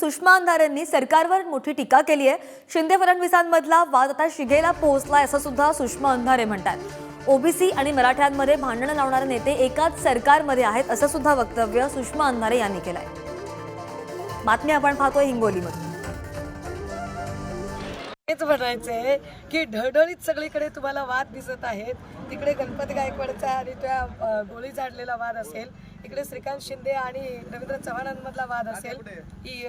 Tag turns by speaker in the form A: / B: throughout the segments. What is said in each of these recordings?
A: सुषमा अंधारेंनी सरकारवर मोठी टीका केली आहे. शिंदे फडणवीसांमधला वाद आता शिगेला पोहोचलाय असं सुद्धा सुषमा अंधारे म्हणतात. ओबीसी आणि मराठ्यांमध्ये भांडणं लावणारे नेते एकाच सरकारमध्ये आहेत असं सुद्धा वक्तव्य सुषमा अंधारे यांनी केलंय. बातमी आपण पाहतोय हिंगोलीमध्ये
B: हेच म्हणायचंय की ढळढळीत सगळीकडे तुम्हाला वाद दिसत आहेत. तिकडे गणपती गायकवाडचा आणि त्या गोळी झाडलेला वाद असेल. इकडे श्रीकांत शिंदे आणि रवींद्र चव्हाणांमधला वाद असेल. की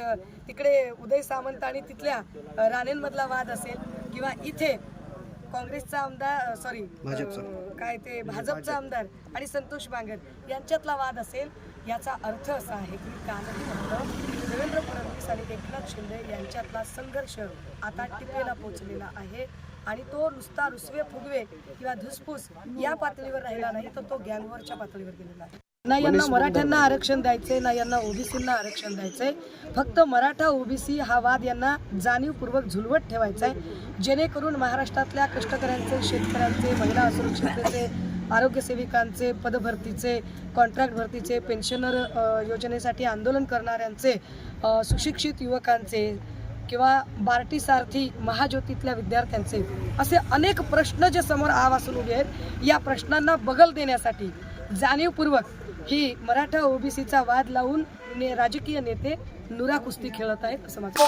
B: तिकडे उदय सामंत आणि तिथल्या राणेंमधला वाद असेल किंवा इथे काँग्रेसचा आमदार सॉरी काय ते भाजपचा आमदार आणि संतोष बांगर यांच्यातला वाद असेल याचा अर्थ असा आहे की कालही फक्त देवेंद्र फडणवीस आणि एकनाथ शिंदे यांच्यातला संघर्ष आता टिपेला पोहोचलेला आहे आणि तो नुसता रुसवे फुगवे किंवा धुसफूस या पातळीवर राहिला नाही तर तो गँगवरच्या पातळीवर गेलेला आहे. ना यांना मराठ्यांना आरक्षण द्यायचंय ना यांना ओबीसींना आरक्षण द्यायचंय. फक्त मराठा ओबीसी हा वाद यांना जाणीवपूर्वक झुलवत ठेवायचा आहे जेणेकरून महाराष्ट्रातल्या कष्टकऱ्यांचे शेतकऱ्यांचे महिला असुरक्षिततेचे आरोग्य सेविकांचे पदभरतीचे कॉन्ट्रॅक्ट भरतीचे पेन्शनर योजनेसाठी आंदोलन करणाऱ्यांचे सुशिक्षित युवकांचे किंवा बार्टी सारथी महाज्योतीतल्या विद्यार्थ्यांचे असे अनेक प्रश्न जे समोर आवासून उभे आहेत या प्रश्नांना बगल देण्यासाठी जाणीवपूर्वक ही मराठा ओबीसीचा वाद लावून ने राजकीय नेते नुरा कुस्ती खेळत आहेत असं माझं